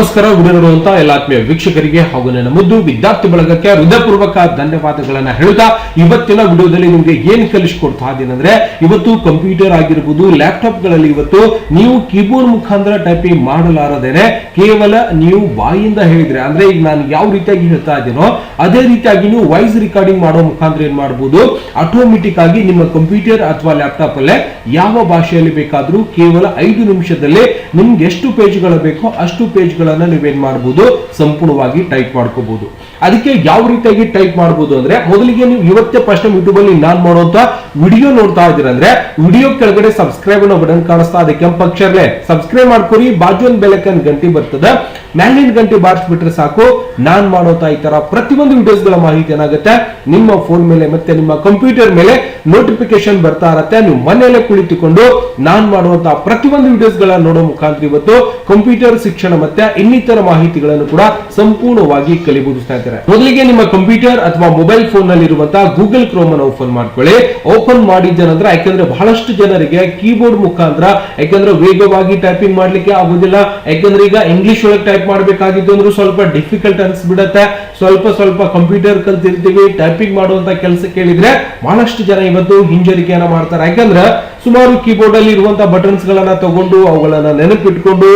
ನಮಸ್ಕಾರ, ಗುಡಿ ನೋಡುವಂತ ಎಲ್ಲ ಆತ್ಮೀಯ ವೀಕ್ಷಕರಿಗೆ ಹಾಗೂ ನನ್ನ ಮುದ್ದು ವಿದ್ಯಾರ್ಥಿ ಬಳಗಕ್ಕೆ ಹೃದಯಪೂರ್ವಕ ಧನ್ಯವಾದಗಳನ್ನ ಹೇಳುತ್ತಾ, ಇವತ್ತಿನ ವಿಡಿಯೋದಲ್ಲಿ ನಿಮಗೆ ಏನ್ ಕಲಿಸ್ಕೊಡ್ತಾ ಇದ್ದೀನಿ ಅಂದ್ರೆ, ಇವತ್ತು ಕಂಪ್ಯೂಟರ್ ಆಗಿರ್ಬೋದು ಲ್ಯಾಪ್ಟಾಪ್ಗಳಲ್ಲಿ ಇವತ್ತು ನೀವು ಕೀಬೋರ್ಡ್ ಮುಖಾಂತರ ಟೈಪಿಂಗ್ ಮಾಡಲಾರದೇನೆ, ಕೇವಲ ನೀವು ಬಾಯಿಂದ ಹೇಳಿದ್ರೆ, ಅಂದ್ರೆ ಈಗ ನಾನು ಯಾವ ರೀತಿಯಾಗಿ ಹೇಳ್ತಾ ಇದ್ದೀನೋ ಅದೇ ರೀತಿಯಾಗಿ ನೀವು ವಾಯ್ಸ್ ರೆಕಾರ್ಡಿಂಗ್ ಮಾಡೋ ಮುಖಾಂತರ ಏನ್ ಮಾಡಬಹುದು ಆಟೋಮೆಟಿಕ್ ಆಗಿ ನಿಮ್ಮ ಕಂಪ್ಯೂಟರ್ ಅಥವಾ ಲ್ಯಾಪ್ಟಾಪ್ ಅಲ್ಲೇ ಯಾವ ಭಾಷೆಯಲ್ಲಿ ಬೇಕಾದ್ರೂ ಕೇವಲ ಐದು ನಿಮಿಷದಲ್ಲಿ ನಿಮ್ಗೆ ಎಷ್ಟು ಪೇಜ್ಗಳು ಬೇಕೋ ಅಷ್ಟು ಪೇಜ್ಗಳನ್ನ ನೀವೇನ್ ಮಾಡಬಹುದು ಸಂಪೂರ್ಣವಾಗಿ ಟೈಪ್ ಮಾಡ್ಕೋಬಹುದು ಅದಕ್ಕೆ ಯಾವ ರೀತಿಯಾಗಿ ಟೈಪ್ ಮಾಡಬಹುದು ಅಂದ್ರೆ ಮೊದಲಿಗೆ ನೀವು ಇವತ್ತೇ ಫಸ್ಟ್ ಯೂಟ್ಯೂಬ್ ಅಲ್ಲಿ ನಾನ್ ಮಾಡುವಂತ ವಿಡಿಯೋ ನೋಡ್ತಾ ಇದ್ದೀರಾ ಅಂದ್ರೆ ವಿಡಿಯೋ ಕೆಳಗಡೆ ಸಬ್ಸ್ಕ್ರೈಬ್ ಅನ್ನೋ ಬಟನ್ ಕಾಣಿಸ್ತಾ ಇದೆ. ಕೆಂಪು ಅಕ್ಷರಲೆ ಸಬ್ಸ್ಕ್ರೈಬ್ ಮಾಡ್ಕೊರಿ ಬಾಜು ಒಂದು ಬೆಲಕನ್ ಗಂಟೆ ಬರ್ತದೆ. ಮ್ಯಾಲಿನ ಗಂಟೆ ಬಾರಿಸ್ಬಿಟ್ರೆ ಸಾಕು. ನಾನ್ ಮಾಡೋತಾ ಈ ತರ ಪ್ರತಿಯೊಂದು ವಿಡಿಯೋಸ್ಗಳ ಮಾಹಿತಿ ಏನಾಗುತ್ತೆ? ನಿಮ್ಮ ಫೋನ್ ಮೇಲೆ ಮತ್ತೆ ನಿಮ್ಮ ಕಂಪ್ಯೂಟರ್ ಮೇಲೆ ನೋಟಿಫಿಕೇಶನ್ ಬರ್ತಾ ಇರತ್ತೆ. ನೀವು ಮನೆಯಲ್ಲೇ ಕುಳಿತುಕೊಂಡು ನಾನ್ ಮಾಡುವಂತಹ ಪ್ರತಿಯೊಂದು ವಿಡಿಯೋಸ್ಗಳ ನೋಡೋ ಮುಖಾಂತರ ಇವತ್ತು ಕಂಪ್ಯೂಟರ್ ಶಿಕ್ಷಣ ಮತ್ತೆ ಇನ್ನಿತರ ಮಾಹಿತಿಗಳನ್ನು ಕೂಡ ಸಂಪೂರ್ಣವಾಗಿ ಕಲಿಬಹುದು ಸ್ನೇಹಿತರೆ. ಮೊದಲಿಗೆ ನಿಮ್ಮ ಕಂಪ್ಯೂಟರ್ ಅಥವಾ ಮೊಬೈಲ್ ಫೋನ್ನಲ್ಲಿ ಇರುವಂತಹ ಗೂಗಲ್ ಕ್ರೋಮ್ ಅನ್ನು ಓಪನ್ ಮಾಡ್ಕೊಳ್ಳಿ. ಓಪನ್ ಮಾಡಿದ್ದ ನಂತರ, ಯಾಕಂದ್ರೆ ಬಹಳಷ್ಟು ಜನರಿಗೆ ಕೀಬೋರ್ಡ್ ಮುಖಾಂತರ, ಯಾಕಂದ್ರೆ ವೇಗವಾಗಿ ಟೈಪಿಂಗ್ ಮಾಡ್ಲಿಕ್ಕೆ ಆಗುದಿಲ್ಲ, ಯಾಕಂದ್ರೆ ಈಗ ಇಂಗ್ಲಿಷ್ ಒಳಗೆ ಟೈಪ್ ಮಾಡಬೇಕಾಗಿತ್ತು ಅಂದ್ರೆ ಸ್ವಲ್ಪ ಡಿಫಿಕಲ್ಟ್ ಅನ್ಸ್ಬಿಡತ್ತೆ. ಸ್ವಲ್ಪ ಸ್ವಲ್ಪ ಕಂಪ್ಯೂಟರ್ ಕಲ್ತಿರ್ತೀವಿ ಟೈಪಿಂಗ್ ಮಾಡುವಂತ ಕೆಲಸ ಕೇಳಿದ್ರೆ ಬಹಳಷ್ಟು ಜನ ಇವತ್ತು ಹಿಂಜರಿಕೆಯನ್ನ ಮಾಡ್ತಾರೆ. ಯಾಕಂದ್ರೆ ಸುಮಾರು ಕೀಬೋರ್ಡ್ ಅಲ್ಲಿ ಇರುವಂತಹ ಬಟನ್ಸ್ ಗಳನ್ನ ತಗೊಂಡು ಅವುಗಳನ್ನ ನೆನಪಿಟ್ಕೊಂಡು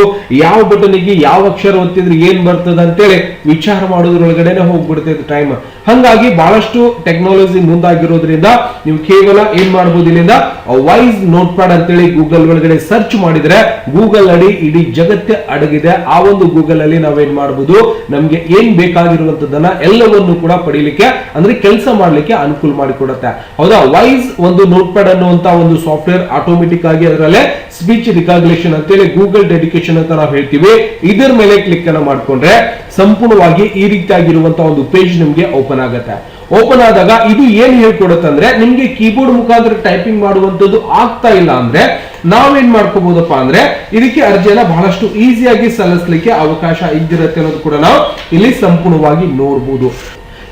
ಯಾವ ಬಟನ್ಗೆ ಯಾವ ಅಕ್ಷರ ಒತ್ತಿದ್ರೆ ಏನ್ ಬರ್ತದ ಅಂತೇಳಿ ವಿಚಾರ ಮಾಡೋದ್ರೊಳಗಡೆನೆ ಹೋಗ್ಬಿಡ್ತೈತೆ ಟೈಮ್ ಹಂಗಾಗಿ ಬಹಳಷ್ಟು ಟೆಕ್ನಾಲಜಿ ಮುಂದಾಗಿರೋದ್ರಿಂದ ನೀವು ಕೇವಲ ಏನ್ ಮಾಡಬಹುದು ಇಲ್ಲಿಂದ ವೈಸ್ ನೋಟ್ ಪ್ಯಾಡ್ ಅಂತೇಳಿ ಗೂಗಲ್ ಒಳಗಡೆ ಸರ್ಚ್ ಮಾಡಿದ್ರೆ ಗೂಗಲ್ ಅಡಿ ಇಡೀ ಜಗತ್ತೇ ಅಡಗಿದೆ. ಆ ಒಂದು ಗೂಗಲ್ ಅಲ್ಲಿ ನಾವೇನ್ ಮಾಡಬಹುದು ನಮ್ಗೆ ಏನ್ ಬೇಕಾಗಿರುವಂತದನ್ನ ಎಲ್ಲವನ್ನು ಕೂಡ ಪಡೀಲಿಕ್ಕೆ, ಅಂದ್ರೆ ಕೆಲಸ ಮಾಡ್ಲಿಕ್ಕೆ ಅನುಕೂಲ ಮಾಡಿಕೊಡುತ್ತೆ. ಹೌದಾ? ವೈಸ್ ಒಂದು ನೋಟ್ ಪ್ಯಾಡ್ ಅನ್ನುವಂತ ಒಂದು ಸಾಫ್ಟ್ವೇರ್ ಆಟೋಮೆಟಿಕ್ ಆಗಿ ಅದರಲ್ಲೇ ಸ್ಪೀಚ್ ರಿಕಾಗ್ಲೇಷನ್ ಅಂತೇಳಿ ಗೂಗಲ್ ಡೆಡಿಕೇಶನ್ ಅಂತ ನಾವು ಹೇಳ್ತೀವಿ. ಇದರ ಮೇಲೆ ಕ್ಲಿಕ್ ಅನ್ನ ಮಾಡ್ಕೊಂಡ್ರೆ ಸಂಪೂರ್ಣವಾಗಿ ಈ ರೀತಿಯಾಗಿರುವಂತಹ ಒಂದು ಪೇಜ್ ನಿಮ್ಗೆ ಓಪನ್ ಆಗುತ್ತೆ. ಓಪನ್ ಆದಾಗ ಇದು ಏನ್ ಹೇಳ್ಕೊಡುತ್ತೆ ಅಂದ್ರೆ ನಿಮ್ಗೆ ಕೀಬೋರ್ಡ್ ಮುಖಾಂತರ ಟೈಪಿಂಗ್ ಮಾಡುವಂತದ್ದು ಆಗ್ತಾ ಇಲ್ಲ ಅಂದ್ರೆ ನಾವೇನ್ ಮಾಡ್ಕೋಬಹುದಪ್ಪ ಅಂದ್ರೆ ಇದಕ್ಕೆ ಅರ್ಜಿಯನ್ನ ಬಹಳಷ್ಟು ಈಸಿಯಾಗಿ ಸಲ್ಲಿಸಲಿಕ್ಕೆ ಅವಕಾಶ ಇದ್ದಿರುತ್ತೆ ಅನ್ನೋದು ಕೂಡ ನಾವು ಇಲ್ಲಿ ಸಂಪೂರ್ಣವಾಗಿ ನೋಡಬಹುದು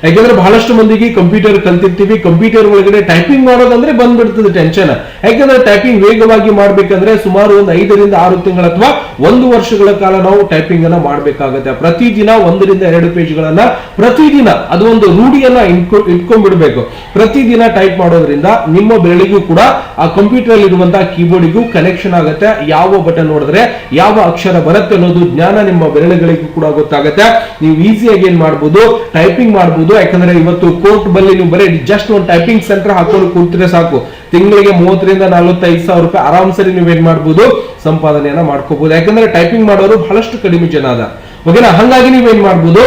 ಯಾಕಂದ್ರೆ ಬಹಳಷ್ಟು ಮಂದಿಗೆ ಕಂಪ್ಯೂಟರ್ ಕಲ್ತಿರ್ತೀವಿ. ಕಂಪ್ಯೂಟರ್ ಒಳಗಡೆ ಟೈಪಿಂಗ್ ಮಾಡೋದಂದ್ರೆ ಬಂದ್ಬಿಡ್ತದೆ ಟೆನ್ಷನ್ ಯಾಕಂದ್ರೆ ಟೈಪಿಂಗ್ ವೇಗವಾಗಿ ಮಾಡ್ಬೇಕಂದ್ರೆ ಸುಮಾರು ಒಂದು ಐದರಿಂದ ಆರು ತಿಂಗಳ ಅಥವಾ ಒಂದು ವರ್ಷಗಳ ಕಾಲ ನಾವು ಟೈಪಿಂಗ್ ಅನ್ನ ಮಾಡ್ಬೇಕಾಗತ್ತೆ. ಪ್ರತಿದಿನ ಒಂದರಿಂದ ಎರಡು ಪೇಜ್ಗಳನ್ನ ಪ್ರತಿದಿನ ಅದು ಒಂದು ರೂಢಿಯನ್ನ ಇಟ್ಕೊ- ಇಟ್ಕೊಂಡ್ಬಿಡ್ಬೇಕು. ಪ್ರತಿದಿನ ಟೈಪ್ ಮಾಡೋದ್ರಿಂದ ನಿಮ್ಮ ಬೆರಳಿಗೂ ಕೂಡ ಆ ಕಂಪ್ಯೂಟರ್ ಅಲ್ಲಿ ಇರುವಂತಹ ಕೀಬೋರ್ಡಿಗೂ ಕನೆಕ್ಷನ್ ಆಗುತ್ತೆ. ಯಾವ ಬಟನ್ ನೋಡಿದ್ರೆ ಯಾವ ಅಕ್ಷರ ಬರುತ್ತೆ ಅನ್ನೋದು ಜ್ಞಾನ ನಿಮ್ಮ ಬೆರಳುಗಳಿಗೂ ಕೂಡ ಗೊತ್ತಾಗುತ್ತೆ. ನೀವು ಈಸಿಯಾಗಿ ಏನ್ ಮಾಡ್ಬೋದು? ಟೈಪಿಂಗ್ ಮಾಡ್ಬೋದು ಯಾಕಂದ್ರೆ ಇವತ್ತು ಕೋರ್ಟ್ ಬಲ್ಲಿ ನೀವು ಬರೀ ಜಸ್ಟ್ ಒಂದು ಟೈಪಿಂಗ್ ಸೆಂಟರ್ ಹಾಕೊಂಡು ಕೂತ್ರೆ ಸಾಕು. ತಿಂಗಳಿಗೆ ಮೂವತ್ತರಿಂದ ನಲವತ್ತೈದು ಸಾವಿರ ರೂಪಾಯಿ ಆರಾಮ್ ಸರಿ ನೀವು ಏನ್ ಮಾಡ್ಬೋದು? ಸಂಪಾದನೆಯನ್ನ ಮಾಡ್ಕೋಬಹುದು ಯಾಕಂದ್ರೆ ಟೈಪಿಂಗ್ ಮಾಡೋರು ಬಹಳಷ್ಟು ಕಡಿಮೆ ಜನ ಅದ. ಓಕೆನಾ? ಹಂಗಾಗಿ ಏನ್ ಮಾಡ್ಬೋದು?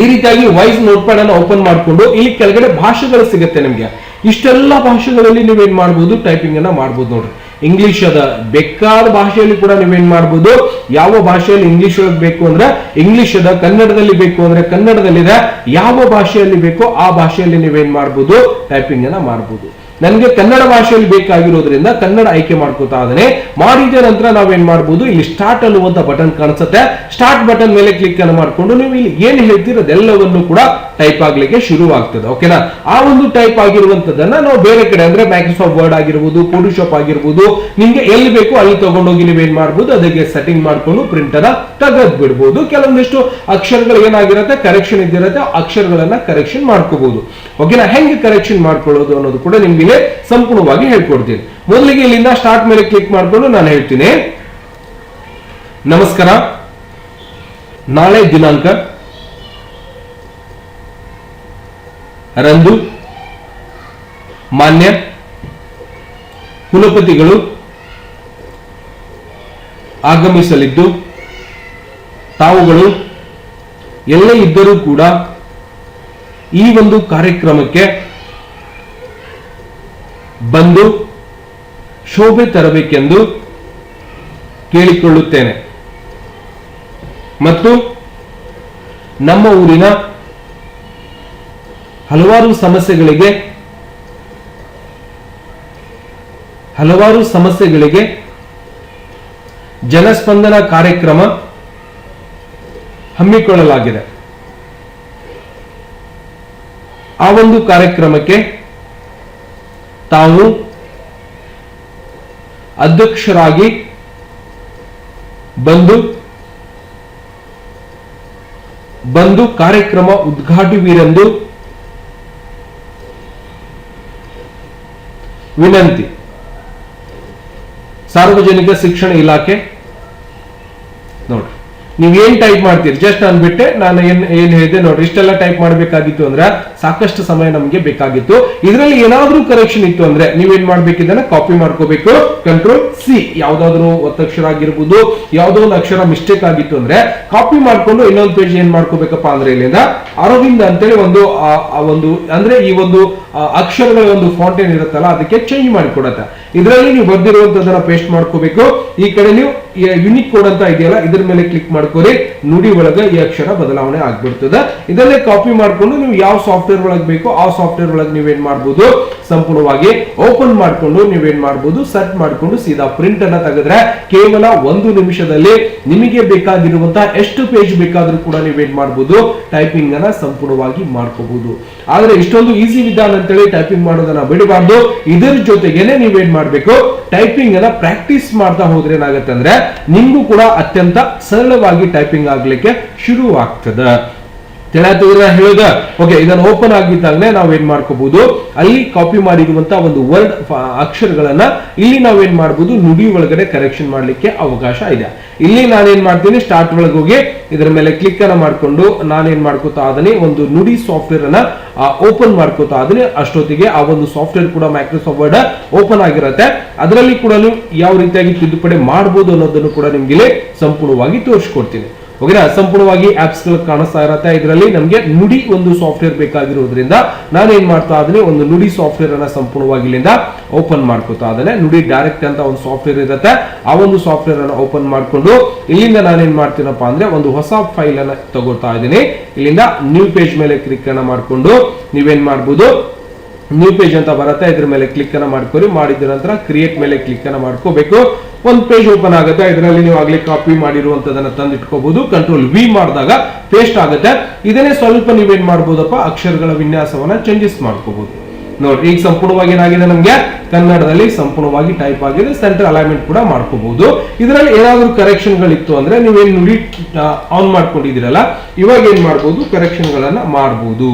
ಈ ರೀತಿಯಾಗಿ ವೈಸ್ ನೋಟ್ ಪ್ಯಾಡ್ ಅನ್ನು ಓಪನ್ ಮಾಡ್ಕೊಂಡು ಇಲ್ಲಿ ಕೆಳಗಡೆ ಭಾಷೆಗಳು ಸಿಗುತ್ತೆ ನಿಮ್ಗೆ. ಇಷ್ಟೆಲ್ಲ ಭಾಷೆಗಳಲ್ಲಿ ನೀವೇನ್ ಮಾಡ್ಬೋದು? ಟೈಪಿಂಗ್ ಅನ್ನ ಮಾಡ್ಬೋದು ನೋಡ್ರಿ. ಇಂಗ್ಲಿಷ್ ಅದ. ಬೇಕಾದ ಭಾಷೆಯಲ್ಲಿ ಕೂಡ ನೀವೇನ್ ಮಾಡ್ಬೋದು? ಯಾವ ಭಾಷೆಯಲ್ಲಿ ಇಂಗ್ಲಿಷ್ ಒಳಗೆ ಬೇಕು ಅಂದ್ರೆ ಇಂಗ್ಲಿಷ್ ಅದ, ಕನ್ನಡದಲ್ಲಿ ಬೇಕು ಅಂದ್ರೆ ಕನ್ನಡದಲ್ಲಿದೆ. ಯಾವ ಭಾಷೆಯಲ್ಲಿ ಬೇಕೋ ಆ ಭಾಷೆಯಲ್ಲಿ ನೀವೇನ್ ಮಾಡ್ಬೋದು? ಟೈಪಿಂಗ್ ಅನ್ನ ಮಾಡ್ಬೋದು. ನನಗೆ ಕನ್ನಡ ಭಾಷೆಯಲ್ಲಿ ಬೇಕಾಗಿರೋದ್ರಿಂದ ಕನ್ನಡ ಆಯ್ಕೆ ಮಾಡ್ಕೋತಾ ಇದ್ದೇನೆ. ಮಾಡಿದ ನಂತರ ನಾವೇನ್ ಮಾಡ್ಬೋದು? ಇಲ್ಲಿ ಸ್ಟಾರ್ಟ್ ಅನ್ನುವಂತ ಬಟನ್ ಕಾಣಿಸುತ್ತೆ. ಸ್ಟಾರ್ಟ್ ಬಟನ್ ಮೇಲೆ ಕ್ಲಿಕ್ ಅನ್ನು ಮಾಡ್ಕೊಂಡು ನೀವು ಇಲ್ಲಿ ಏನ್ ಹೇಳ್ತೀರ ಅದೆಲ್ಲವನ್ನು ಕೂಡ ಟೈಪ್ ಆಗ್ಲಿಕ್ಕೆ ಶುರುವಾಗ್ತದೆ ಓಕೆನಾ ಆ ಒಂದು ಟೈಪ್ ಆಗಿರುವಂತದನ್ನ ನಾವು ಬೇರೆ ಕಡೆ ಅಂದ್ರೆ ಮೈಕ್ರೋಸಾಫ್ಟ್ ವರ್ಡ್ ಆಗಿರ್ಬೋದು ಫೋಟೋಶಾಪ್ ಆಗಿರ್ಬೋದು, ನಿಮ್ಗೆ ಎಲ್ಲಿ ಬೇಕು ಅಲ್ಲಿ ತಗೊಂಡೋಗಿ ಏನ್ ಮಾಡ್ಬೋದು? ಅದಕ್ಕೆ ಸೆಟ್ಟಿಂಗ್ ಮಾಡ್ಕೊಂಡು ಪ್ರಿಂಟ್ ಅನ್ನ ತೆಗೆದ್ ಬಿಡ್ಬೋದು. ಕೆಲವೊಂದಿಷ್ಟು ಅಕ್ಷರಗಳು ಏನಾಗಿರುತ್ತೆ? ಕರೆಕ್ಷನ್ ಇದ್ದಿರುತ್ತೆ. ಅಕ್ಷರಗಳನ್ನ ಕರೆಕ್ಷನ್ ಮಾಡ್ಕೋಬಹುದು ಓಕೆನಾ ಹೆಂಗೆ ಕರೆಕ್ಷನ್ ಮಾಡ್ಕೊಳ್ಳೋದು ಅನ್ನೋದು ಕೂಡ ನಿಮ್ಗೆ ಇಲ್ಲಿ ಸಂಪೂರ್ಣವಾಗಿ ಹೇಳ್ಕೊಡ್ತೀನಿ. ಮೊದಲಿಗೆ ಇಲ್ಲಿಂದ ಸ್ಟಾರ್ಟ್ ಮೇಲೆ ಕ್ಲಿಕ್ ಮಾಡ್ಕೊಂಡು ನಾನು ಹೇಳ್ತೀನಿ. ನಮಸ್ಕಾರ. ನಾಳೆ ದಿನಾಂಕ. ರಂದು. ಮಾನ್ಯ. ಕುಲಪತಿಗಳು. ಆಗಮಿಸಲಿದ್ದು. ತಾವುಗಳು. ಎಲ್ಲೇ ಇದ್ದರೂ ಕೂಡ ಈ ಒಂದು ಕಾರ್ಯಕ್ರಮಕ್ಕೆ ಬಂದು ಶೋಭೆ ತರಬೇಕೆಂದು ಕೇಳಿಕೊಳ್ಳುತ್ತೇನೆ. ಮತ್ತು ನಮ್ಮ ಊರಿನ ಹಲವಾರು ಸಮಸ್ಯೆಗಳಿಗೆ ಹಲವಾರು ಸಮಸ್ಯೆಗಳಿಗೆ ಜನಸ್ಪಂದನ ಕಾರ್ಯಕ್ರಮ ಹಮ್ಮಿಕೊಳ್ಳಲಾಗಿದೆ. ಆ ಒಂದು ಕಾರ್ಯಕ್ರಮಕ್ಕೆ ತಾವು ಅಧ್ಯಕ್ಷರಾಗಿ ಬಂದು ಬಂದು ಕಾರ್ಯಕ್ರಮ ಉದ್ಘಾಟುವಿರೆಂದು ವಿನಂತಿ. ಸಾರ್ವಜನಿಕ ಶಿಕ್ಷಣ ಇಲಾಖೆ, ನೋಡ್ರಿ, ನೀವ್ ಏನ್ ಟೈಪ್ ಮಾಡ್ತೀರಿ? ಜಸ್ಟ್ ಅಂದ್ಬಿಟ್ಟೆ ಬಿಟ್ಟೆ, ನಾನು ಏನ್ ಏನ್ ಹೇಳಿದೆ ನೋಡ್ರಿ. ಇಷ್ಟೆಲ್ಲ ಟೈಪ್ ಮಾಡಬೇಕಾಗಿತ್ತು ಅಂದ್ರೆ ಸಾಕಷ್ಟು ಸಮಯ ನಮಗೆ ಬೇಕಾಗಿತ್ತು. ಇದರಲ್ಲಿ ಏನಾದ್ರೂ ಕರೆಕ್ಷನ್ ಇತ್ತು ಅಂದ್ರೆ ನೀವೇನ್ ಮಾಡ್ಬೇಕಿದ್ದನ್ನ ಕಾಪಿ ಮಾಡ್ಕೋಬೇಕು. ಕಂಟ್ರೋಲ್ ಸಿ ಯಾವ್ದಾದ್ರು ಒತ್ತಕ್ಷರ ಆಗಿರ್ಬೋದು, ಯಾವ್ದೋ ಒಂದು ಅಕ್ಷರ ಮಿಸ್ಟೇಕ್ ಆಗಿತ್ತು ಅಂದ್ರೆ ಕಾಪಿ ಮಾಡ್ಕೊಂಡು ಇನ್ನೊಂದು ಪೇಜ್ ಏನ್ ಮಾಡ್ಕೋಬೇಕಪ್ಪ ಅಂದ್ರೆ ಇಲ್ಲಿಂದ ಅರವಿಂದ ಅಂತೇಳಿ ಒಂದು ಒಂದು, ಅಂದ್ರೆ ಈ ಒಂದು ಅಕ್ಷರಗಳ ಒಂದು ಫಾಂಟ್ ಏನ್ ಇರುತ್ತಲ್ಲ, ಅದಕ್ಕೆ ಚೇಂಜ್ ಮಾಡಿಕೊಡತ್ತೆ. ಇದರಲ್ಲಿ ನೀವು ಬರ್ದಿರುವಂತದನ್ನ ಪೇಸ್ಟ್ ಮಾಡ್ಕೋಬೇಕು. ಈ ಕಡೆ ನೀವು ಯುನಿಕ್ ಕೋಡ್ ಅಂತ ಇದೆಯಲ್ಲ, ಇದ್ರ ಮೇಲೆ ಕ್ಲಿಕ್ ಮಾಡ್ಕೋರಿ ನುಡಿ ಒಳಗ ಈ ಅಕ್ಷರ ಬದಲಾವಣೆ ಆಗ್ಬಿಡ್ತದೆ. ಇದನ್ನೇ ಕಾಪಿ ಮಾಡ್ಕೊಂಡು ನೀವು ಯಾವ ಸಾಫ್ಟ್ವೇರ್ ಒಳಗೆ ಬೇಕು, ಆ ಸಾಫ್ಟ್ವೇರ್ ಒಳಗೆ ನೀವೇನ್ ಮಾಡ್ಬೋದು? ಸಂಪೂರ್ಣವಾಗಿ ಓಪನ್ ಮಾಡ್ಕೊಂಡು ನೀವೇನ್ ಮಾಡ್ಬೋದು? ಸರ್ಚ್ ಮಾಡ್ಕೊಂಡು ಸೀದಾ ಪ್ರಿಂಟ್ ಅನ್ನ ತೆಗೆದ್ರೆ ಕೇವಲ ಒಂದು ನಿಮಿಷದಲ್ಲಿ ನಿಮಗೆ ಬೇಕಾಗಿರುವಂತಹ ಎಷ್ಟು ಪೇಜ್ ಬೇಕಾದ್ರೂ ಕೂಡ ನೀವೇನ್ ಮಾಡ್ಬೋದು? ಟೈಪಿಂಗ್ ಅನ್ನ ಸಂಪೂರ್ಣವಾಗಿ ಮಾಡ್ಕೋಬಹುದು ಆದ್ರೆ ಇಷ್ಟೊಂದು ಈಸಿ ವಿಧಾನ ಅಂತೇಳಿ ಟೈಪಿಂಗ್ ಮಾಡೋದನ್ನ ಬಿಡಬಾರ್ದು. ಇದರ ಜೊತೆಗೇನೆ ನೀವೇನ್ ಮಾಡ್ಬೇಕು? ಟೈಪಿಂಗ್ ಅನ್ನ ಪ್ರಾಕ್ಟೀಸ್ ಮಾಡ್ತಾ ಹೋದ್ರೆ ಏನಾಗುತ್ತೆ ಅಂದ್ರೆ ನಿಮ್ಗೂ ಕೂಡ ಅತ್ಯಂತ ಸರಳವಾಗಿ ಟೈಪಿಂಗ್ ಆಗ್ಲಿಕ್ಕೆ ಶುರು ಆಗ್ತದೆ ತಿಳಿದ ಹೇಳುದ. ಓಕೆ ಇದನ್ನು ಓಪನ್ ಆಗಿದ್ದಾಗಲೇ ನಾವು ಏನ್ ಮಾಡ್ಕೋಬಹುದು ಅಲ್ಲಿ ಕಾಪಿ ಮಾಡಿರುವಂತ ಒಂದು ವರ್ಡ್ ಅಕ್ಷರಗಳನ್ನ ಇಲ್ಲಿ ನಾವೇನ್ ಮಾಡ್ಬೋದು? ನುಡಿ ಒಳಗಡೆ ಕರೆಕ್ಷನ್ ಮಾಡ್ಲಿಕ್ಕೆ ಅವಕಾಶ ಇದೆ. ಇಲ್ಲಿ ನಾನೇನ್ ಮಾಡ್ತೀನಿ? ಸ್ಟಾರ್ಟ್ ಒಳಗೆ ಹೋಗಿ ಇದರ ಮೇಲೆ ಕ್ಲಿಕ್ ಅನ್ನ ಮಾಡ್ಕೊಂಡು ನಾನೇನ್ ಮಾಡ್ಕೋತಾ ಅದನ್ನೇ ಒಂದು ನುಡಿ ಸಾಫ್ಟ್ವೇರ್ ಅನ್ನ ಓಪನ್ ಮಾಡ್ಕೋತಾ ಅದನ್ನೇ ಅಷ್ಟೊತ್ತಿಗೆ ಆ ಒಂದು ಸಾಫ್ಟ್ವೇರ್ ಕೂಡ ಮೈಕ್ರೋಸಾಫ್ಟ್ ವರ್ಡ್ ಓಪನ್ ಆಗಿರುತ್ತೆ. ಅದರಲ್ಲಿ ಕೂಡ ಯಾವ ರೀತಿಯಾಗಿ ತಿದ್ದುಪಡಿ ಮಾಡಬಹುದು ಅನ್ನೋದನ್ನು ಕೂಡ ನಿಮ್ಗೆ ಸಂಪೂರ್ಣವಾಗಿ ತೋರಿಸ್ಕೊಡ್ತೀನಿ. ಓಕೆನಾ? ಸಂಪೂರ್ಣವಾಗಿ ಆಪ್ಸ್ಗಳು ಕಾಣಿಸ್ತಾ ಇರತ್ತೆ. ಇದರಲ್ಲಿ ನಮಗೆ ನುಡಿ ಒಂದು ಸಾಫ್ಟ್ವೇರ್ ಬೇಕಾಗಿರೋದ್ರಿಂದ ನಾನು ಏನ್ ಮಾಡ್ತಾ ಇದ್ದೀನಿ, ಒಂದು ನುಡಿ ಸಾಫ್ಟ್ವೇರ್ ಅನ್ನ ಸಂಪೂರ್ಣವಾಗಿ ಇಲ್ಲಿಂದ ಓಪನ್ ಮಾಡ್ಕೋತಾ ಇದ್ದೇನೆ. ನುಡಿ ಡೈರೆಕ್ಟ್ ಅಂತ ಒಂದು ಸಾಫ್ಟ್ವೇರ್ ಇರುತ್ತೆ. ಆ ಒಂದು ಸಾಫ್ಟ್ವೇರ್ ಅನ್ನು ಓಪನ್ ಮಾಡಿಕೊಂಡು ಇಲ್ಲಿಂದ ನಾನೇನ್ ಮಾಡ್ತೀನಪ್ಪ ಅಂದ್ರೆ ಒಂದು ಹೊಸ ಫೈಲ್ ಅನ್ನ ತಗೋತಾ ಇದ್ದೀನಿ. ಇಲ್ಲಿಂದ ನ್ಯೂ ಪೇಜ್ ಮೇಲೆ ಕ್ಲಿಕ್ ಅನ್ನ ಮಾಡಿಕೊಂಡು ನೀವೇನ್ ಮಾಡ್ಬೋದು ನ್ಯೂ ಪೇಜ್ ಅಂತ ಬರುತ್ತೆ, ಇದ್ರ ಮೇಲೆ ಕ್ಲಿಕ್ ಅನ್ನ ಮಾಡ್ಕೊರಿ. ಮಾಡಿದ ನಂತರ ಕ್ರಿಯೇಟ್ ಮೇಲೆ ಕ್ಲಿಕ್ ಅನ್ನ ಮಾಡ್ಕೋಬೇಕು. ಒಂದು ಪೇಜ್ ಓಪನ್ ಆಗುತ್ತೆ, ಇದರಲ್ಲಿ ನೀವು ಆಗ್ಲಿ ಕಾಪಿ ಮಾಡಿರುವಂತದನ್ನ ತಂದು ಇಟ್ಕೋಬಹುದು ಕಂಟ್ರೋಲ್ ವಿ ಮಾಡಿದಾಗ ಪೇಸ್ಟ್ ಆಗುತ್ತೆ. ಇದನ್ನೇ ಸ್ವಲ್ಪ ನೀವೇನ್ ಮಾಡ್ಬೋದಪ್ಪ? ಅಕ್ಷರಗಳ ವಿನ್ಯಾಸವನ್ನ ಚೇಂಜಸ್ ಮಾಡ್ಕೋಬಹುದು ನೋಡ್ರಿ, ಈಗ ಸಂಪೂರ್ಣವಾಗಿ ಏನಾಗಿದೆ ನಮ್ಗೆ? ಕನ್ನಡದಲ್ಲಿ ಸಂಪೂರ್ಣವಾಗಿ ಟೈಪ್ ಆಗಿದೆ ಸೆಂಟರ್ ಅಲೈನ್ಮೆಂಟ್ ಕೂಡ ಮಾಡ್ಕೋಬಹುದು ಇದರಲ್ಲಿ ಏನಾದ್ರೂ ಕರೆಕ್ಷನ್ ಗಳಿತ್ತು ಅಂದ್ರೆ ನೀವೇನ್ ನುಡಿ ಆನ್ ಮಾಡ್ಕೊಂಡಿದ್ದೀರಲ್ಲ, ಇವಾಗ ಏನ್ ಮಾಡ್ಬೋದು? ಕರೆಕ್ಷನ್ ಗಳನ್ನ ಮಾಡ್ಬೋದು.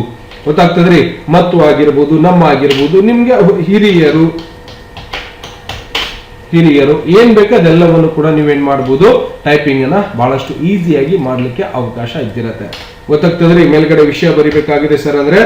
ಗೊತ್ತಾಗ್ತದ್ರಿ? ಮತ್ತು ಆಗಿರ್ಬೋದು, ನಮ್ಮ ಆಗಿರ್ಬೋದು, ನಿಮ್ಗೆ ಹಿರಿಯರು ಹಿರಿಯರು ಏನ್ ಬೇಕು ಅದೆಲ್ಲವನ್ನು ಕೂಡ ನೀವೇನ್ ಮಾಡ್ಬೋದು ಟೈಪಿಂಗ್ ಅನ್ನ ಬಹಳಷ್ಟು ಈಸಿಯಾಗಿ ಮಾಡ್ಲಿಕ್ಕೆ ಅವಕಾಶ ಇದ್ದಿರತ್ತೆ. ಗೊತ್ತಾಗ್ತದ್ರಿ? ಮೇಲ್ಗಡೆ ವಿಷಯ ಬರಿಬೇಕಾಗಿದೆ ಸರ್ ಅಂದ್ರೆ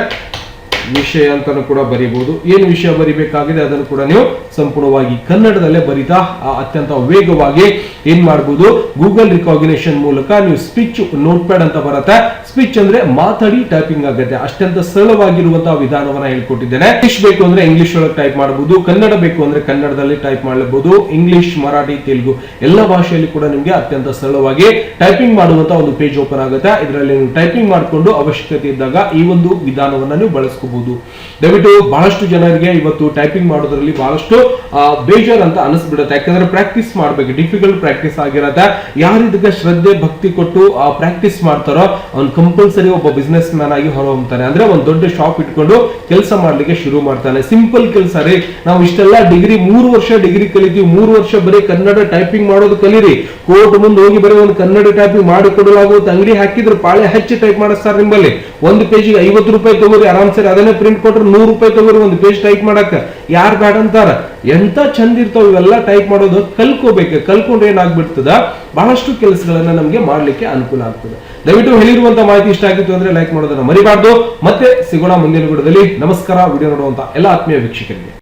ವಿಷಯ ಅಂತಾನು ಕೂಡ ಬರೀಬಹುದು. ಏನು ವಿಷಯ ಬರಿಬೇಕಾಗಿದೆ ಅದನ್ನು ಕೂಡ ನೀವು ಸಂಪೂರ್ಣವಾಗಿ ಕನ್ನಡದಲ್ಲೇ ಬರಿತಾ, ಆ ಅತ್ಯಂತ ವೇಗವಾಗಿ ಏನ್ ಮಾಡಬಹುದು ಗೂಗಲ್ ರಿಕಾಗ್ನೇಷನ್ ಮೂಲಕ ನೀವು ಸ್ಪೀಚ್ ನೋಟ್ ಪ್ಯಾಡ್ ಅಂತ ಬರುತ್ತೆ. ಸ್ಪೀಚ್ ಅಂದ್ರೆ ಮಾತಾಡಿ ಟೈಪಿಂಗ್ ಆಗುತ್ತೆ. ಅತ್ಯಂತ ಸರಳವಾಗಿರುವಂತಹ ವಿಧಾನವನ್ನ ಹೇಳ್ಕೊಟ್ಟಿದ್ದೇನೆ. ಇಂಗ್ಲಿಷ್ ಬೇಕು ಅಂದ್ರೆ ಇಂಗ್ಲಿಷ್ ಒಳಗೆ ಟೈಪ್ ಮಾಡಬಹುದು ಕನ್ನಡ ಬೇಕು ಅಂದ್ರೆ ಕನ್ನಡದಲ್ಲಿ ಟೈಪ್ ಮಾಡಬಹುದು ಇಂಗ್ಲಿಷ್ ಮರಾಠಿ, ತೆಲುಗು ಎಲ್ಲ ಭಾಷೆಯಲ್ಲಿ ಕೂಡ ನಿಮಗೆ ಅತ್ಯಂತ ಸರಳವಾಗಿ ಟೈಪಿಂಗ್ ಮಾಡುವಂತಹ ಒಂದು ಪೇಜ್ ಓಪನ್ ಆಗುತ್ತೆ. ಇದರಲ್ಲಿ ನೀವು ಟೈಪಿಂಗ್ ಮಾಡಿಕೊಂಡು ಅವಶ್ಯಕತೆ ಇದ್ದಾಗ ಈ ಒಂದು ವಿಧಾನವನ್ನ ನೀವು ಬಳಸ್ಕೋಬಹುದು ದಯವಿಟ್ಟು ಬಹಳಷ್ಟು ಜನರಿಗೆ ಇವತ್ತು ಟೈಪಿಂಗ್ ಮಾಡೋದ್ರಲ್ಲಿ ಬಹಳಷ್ಟು ಬೇಜಾರ್ ಅಂತ ಅನಿಸ್ಬಿಡುತ್ತೆ. ಯಾಕಂದ್ರೆ ಪ್ರಾಕ್ಟೀಸ್ ಮಾಡ್ಬೇಕು ಡಿಫಿಕಲ್ಟ್ ಪ್ರಾಕ್ಟೀಸ್ ಆಗಿರತ್ತೆ. ಯಾರು ಇದಕ್ಕೆ ಶ್ರದ್ಧೆ, ಭಕ್ತಿ ಕೊಟ್ಟು ಪ್ರಾಕ್ಟೀಸ್ ಮಾಡ್ತಾರೋ, ಅವ್ನು ಕಂಪಲ್ಸರಿ ಒಬ್ಬ ಬಿಸ್ನೆಸ್ ಮ್ಯಾನ್ ಆಗಿ ಹೊರಹೊಮ್ತಾನೆ. ಅಂದ್ರೆ ಒಂದು ದೊಡ್ಡ ಶಾಪ್ ಇಟ್ಕೊಂಡು ಕೆಲಸ ಮಾಡ್ಲಿಕ್ಕೆ ಶುರು ಮಾಡ್ತಾನೆ. ಸಿಂಪಲ್ ಕೆಲಸ ರೀ. ನಾವು ಇಷ್ಟೆಲ್ಲ ಡಿಗ್ರಿ ಮೂರು ವರ್ಷ ಡಿಗ್ರಿ ಕಲಿತೀವಿ. ಮೂರು ವರ್ಷ ಬರೀ ಕನ್ನಡ ಟೈಪಿಂಗ್ ಮಾಡೋದು ಕಲೀರಿ. ಕೋರ್ಟ್ ಮುಂದೆ ಹೋಗಿ ಬರೀ ಒಂದು ಕನ್ನಡ ಟೈಪಿಂಗ್ ಮಾಡಿಕೊಡಲಾಗುವುದು ಅಂಗಡಿ ಹಾಕಿದ್ರೆ ಪಾಳೆ ಹಚ್ಚಿ ಟೈಪ್ ಮಾಡಿಸ್ತಾರೆ ನಿಮ್ಮಲ್ಲಿ ಒಂದು ಪೇಜಿಗೆ ಐವತ್ತು ರೂಪಾಯಿ ತಗೋರಿ ಆರಾಮ್ಸೆ ಅದನ್ನೇ ಪ್ರಿಂಟ್ ಕೊಟ್ರೆ ನೂರು ರೂಪಾಯಿ ತಗೋರಿ, ಒಂದು ಪೇಜ್ ಟೈಪ್ ಮಾಡಕ್ಕ. ಯಾರು ಬೇಡ ಅಂತಾರ? ಎಂತ ಚಂದ ಇರ್ತಾವ ಇವೆಲ್ಲ ಟೈಪ್ ಮಾಡೋದು ಕಲ್ಕೋಬೇಕು ಕಲ್ಕೊಂಡ್ರೆ ಏನಾಗ್ಬಿಡ್ತದ? ಬಹಳಷ್ಟು ಕೆಲಸಗಳನ್ನ ನಮ್ಗೆ ಮಾಡ್ಲಿಕ್ಕೆ ಅನುಕೂಲ ಆಗ್ತದೆ. ದಯವಿಟ್ಟು ಹೇಳಿರುವಂತ ಮಾಹಿತಿ ಇಷ್ಟ ಆಗಿತ್ತು ಅಂದ್ರೆ ಲೈಕ್ ಮಾಡೋದನ್ನ ಮರಿಬಾರ್ದು. ಮತ್ತೆ ಸಿಗೋಣ ಮುಂದಿನ ವಿಡಿಯೋದಲ್ಲಿ. ನಮಸ್ಕಾರ. ವಿಡಿಯೋ ನೋಡುವಂತ ಎಲ್ಲ ಆತ್ಮೀಯ ವೀಕ್ಷಕರಿಗೆ.